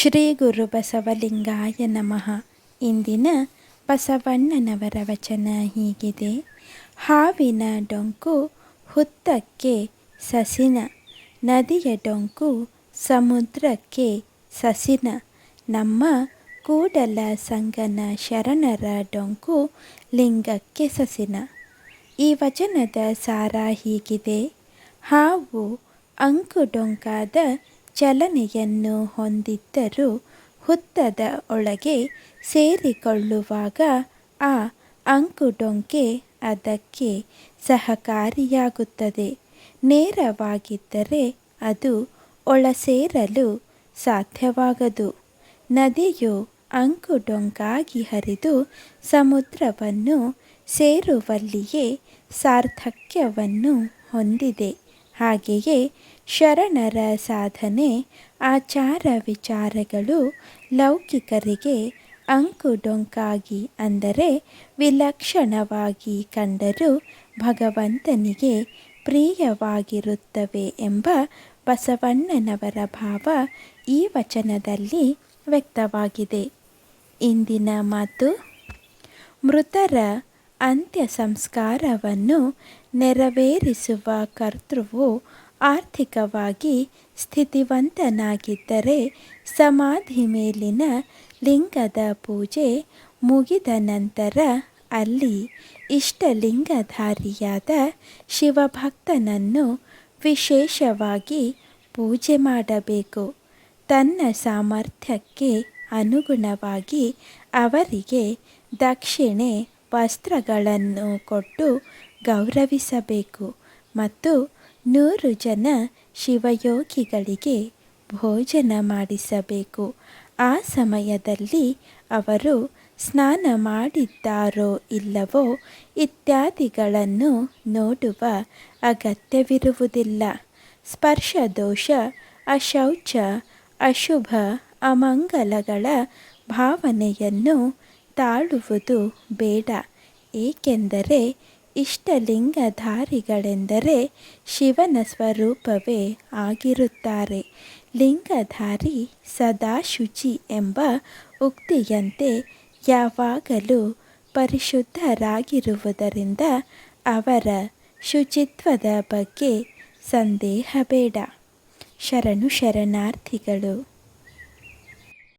ಶ್ರೀ ಗುರು ಬಸವಲಿಂಗಾಯ ನಮಃ. ಇಂದಿನ ಬಸವಣ್ಣನವರ ವಚನ ಹೀಗಿದೆ. ಹಾವಿನ ಡೊಂಕು ಹುತ್ತಕ್ಕೆ ಸಸಿನ, ನದಿಯ ಡೊಂಕು ಸಮುದ್ರಕ್ಕೆ ಸಸಿನ, ನಮ್ಮ ಕೂಡಲ ಸಂಗನ ಶರಣರ ಡೊಂಕು ಲಿಂಗಕ್ಕೆ ಸಸಿನ. ಈ ವಚನದ ಸಾರ ಹೀಗಿದೆ. ಹಾವು ಅಂಕುಡೊಂಕಾದ ಚಲನೆಯನ್ನು ಹೊಂದಿದ್ದರೂ ಹುತ್ತದ ಒಳಗೆ ಸೇರಿಕೊಳ್ಳುವಾಗ ಆ ಅಂಕುಡೊಂಕೆ ಅದಕ್ಕೆ ಸಹಕಾರಿಯಾಗುತ್ತದೆ. ನೇರವಾಗಿದ್ದರೆ ಅದು ಒಳಸೇರಲು ಸಾಧ್ಯವಾಗದು. ನದಿಯು ಅಂಕುಡೊಂಕಾಗಿ ಹರಿದು ಸಮುದ್ರವನ್ನು ಸೇರುವಲ್ಲಿಯೇ ಸಾರ್ಥಕ್ಯವನ್ನು ಹೊಂದಿದೆ. ಹಾಗೆಯೇ ಶರಣರ ಸಾಧನೆ, ಆಚಾರ ವಿಚಾರಗಳು ಲೌಕಿಕರಿಗೆ ಅಂಕುಡೊಂಕಾಗಿ ಅಂದರೆ ವಿಲಕ್ಷಣವಾಗಿ ಕಂಡರೂ ಭಗವಂತನಿಗೆ ಪ್ರಿಯವಾಗಿರುತ್ತವೆ ಎಂಬ ಬಸವಣ್ಣನವರ ಭಾವ ಈ ವಚನದಲ್ಲಿ ವ್ಯಕ್ತವಾಗಿದೆ. ಇಂದಿನ ಮಾತು ಮೃತರ ಅಂತ್ಯ ಸಂಸ್ಕಾರವನ್ನು ನೆರವೇರಿಸುವ ಕರ್ತೃವು ಆರ್ಥಿಕವಾಗಿ ಸ್ಥಿತಿವಂತನಾಗಿದ್ದರೆ ಸಮಾಧಿ ಮೇಲಿನ ಲಿಂಗದ ಪೂಜೆ ಮುಗಿದ ನಂತರ ಅಲ್ಲಿ ಇಷ್ಟಲಿಂಗಧಾರಿಯಾದ ಶಿವಭಕ್ತನನ್ನು ವಿಶೇಷವಾಗಿ ಪೂಜೆ ಮಾಡಬೇಕು. ತನ್ನ ಸಾಮರ್ಥ್ಯಕ್ಕೆ ಅನುಗುಣವಾಗಿ ಅವರಿಗೆ ದಕ್ಷಿಣೆ ವಸ್ತ್ರಗಳನ್ನು ಕೊಟ್ಟು ಗೌರವಿಸಬೇಕು ಮತ್ತು ನೂರು ಜನ ಶಿವಯೋಗಿಗಳಿಗೆ ಭೋಜನ ಮಾಡಿಸಬೇಕು. ಆ ಸಮಯದಲ್ಲಿ ಅವರು ಸ್ನಾನ ಮಾಡಿದ್ದಾರೋ ಇಲ್ಲವೋ ಇತ್ಯಾದಿಗಳನ್ನು ನೋಡುವ ಅಗತ್ಯವಿರುವುದಿಲ್ಲ. ಸ್ಪರ್ಶದೋಷ, ಅಶೌಚ, ಅಶುಭ, ಅಮಂಗಲಗಳ ಭಾವನೆಯನ್ನು ತಾಳುವುದು ಬೇಡ. ಏಕೆಂದರೆ ಇಷ್ಟಲಿಂಗಧಾರಿಗಳೆಂದರೆ ಶಿವನ ಸ್ವರೂಪವೇ ಆಗಿರುತ್ತಾರೆ. ಲಿಂಗಧಾರಿ ಸದಾ ಶುಚಿ ಎಂಬ ಉಕ್ತಿಯಂತೆ ಯಾವಾಗಲೂ ಪರಿಶುದ್ಧರಾಗಿರುವುದರಿಂದ ಅವರ ಶುಚಿತ್ವದ ಬಗ್ಗೆ ಸಂದೇಹ ಬೇಡ ಶರಣು ಶರಣಾರ್ಥಿಗಳು